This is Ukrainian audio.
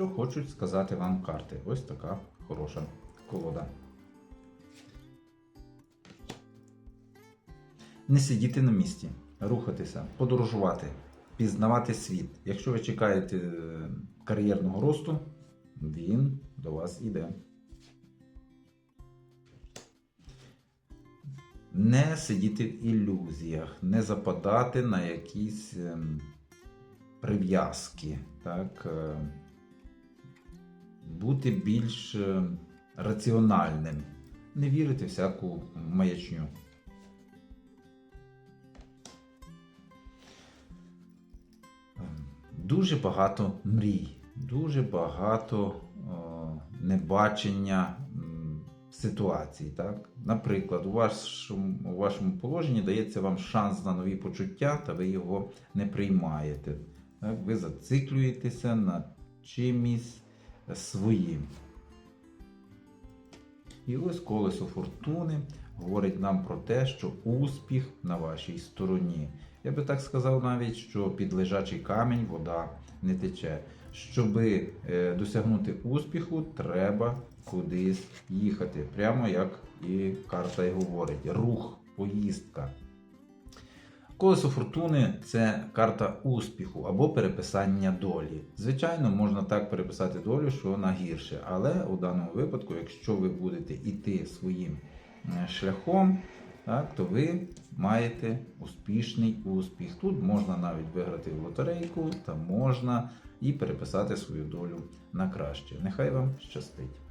Що хочуть сказати вам карти. Ось така хороша колода. Не сидіти на місці, рухатися, подорожувати, пізнавати світ. Якщо ви чекаєте е, кар'єрного росту, він до вас іде. Не сидіти в ілюзіях, не западати на якісь ем, прив'язки, так? Е, бути більш е, раціональним, не вірити всяку маячню. Ем, Дуже багато мрій, дуже багато о, небачення м, ситуацій. Так? Наприклад, у вашому, у вашому положенні дається вам шанс на нові почуття, та ви його не приймаєте. Так? Ви зациклюєтеся на чимось своїм. І ось колесо фортуни говорить нам про те, що успіх на вашій стороні. Я би так сказав навіть, що під лежачий камінь вода не тече. Щоби е, досягнути успіху, треба кудись їхати. Прямо як і карта й говорить: рух, поїздка. Колесо фортуни це карта успіху або переписання долі. Звичайно, можна так переписати долю, що на гірше. Але у даному випадку, якщо ви будете йти своїм е, шляхом, так, то ви маєте успішний успіх. Тут можна навіть виграти в лотерейку, та можна і переписати свою долю на краще. Нехай вам щастить.